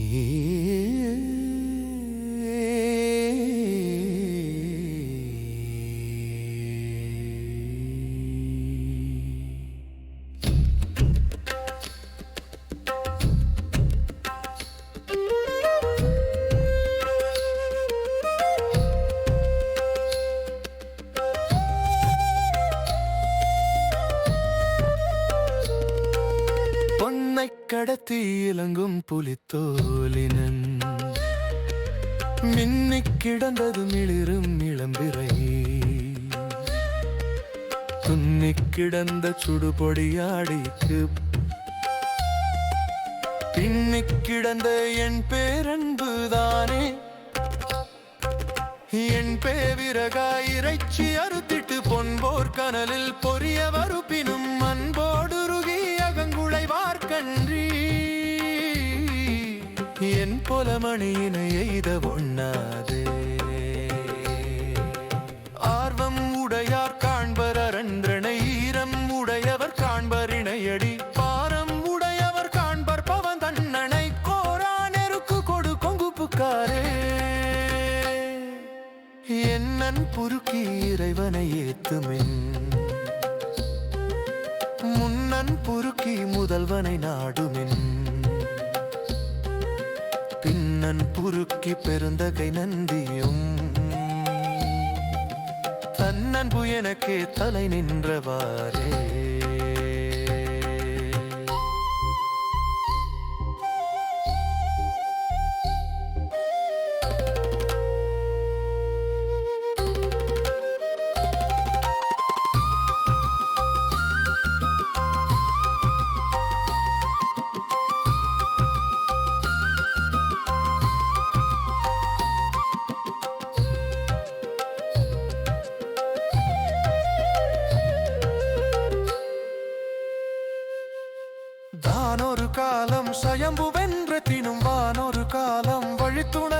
Yeah. கடத்தி இலங்கும் புலித்தோலினன். மின்னி கிடந்தது மிளிரும் இளம்பிறை. துன்னிக் கிடந்த சுடுபொடியாடிக்கு பின்னி கிடந்த என் பேரன்புதானே என் பேவிரகாய் இறைச்சி அறுத்திட்டு பொன்போர் கனலில் பொரிய வருப்பினும் என் பொலமணியினை எய்த ஒண்ணாது. ஆர்வம் உடையார் காண்பர் அரன்றனை ஈரம் உடையவர் காண்பர் இணையடி. பாரம் உடையவர் காண்பர் பவன் தன்னனை கோரா நெருக்கு கொடு கொங்குப்புக்காரே. என்னன் புருக்கி இறைவனை ஏத்துமின். முன்னன் புருக்கி முதல்வனை நாடுமின். நன் புருக்கி பெருந்தகை நந்தியும். தன்னன்பு எனக்கே தலை நின்றவாறே. சயம்பு வென்று தினும் வானொரு காலம். வழித்துணையாய்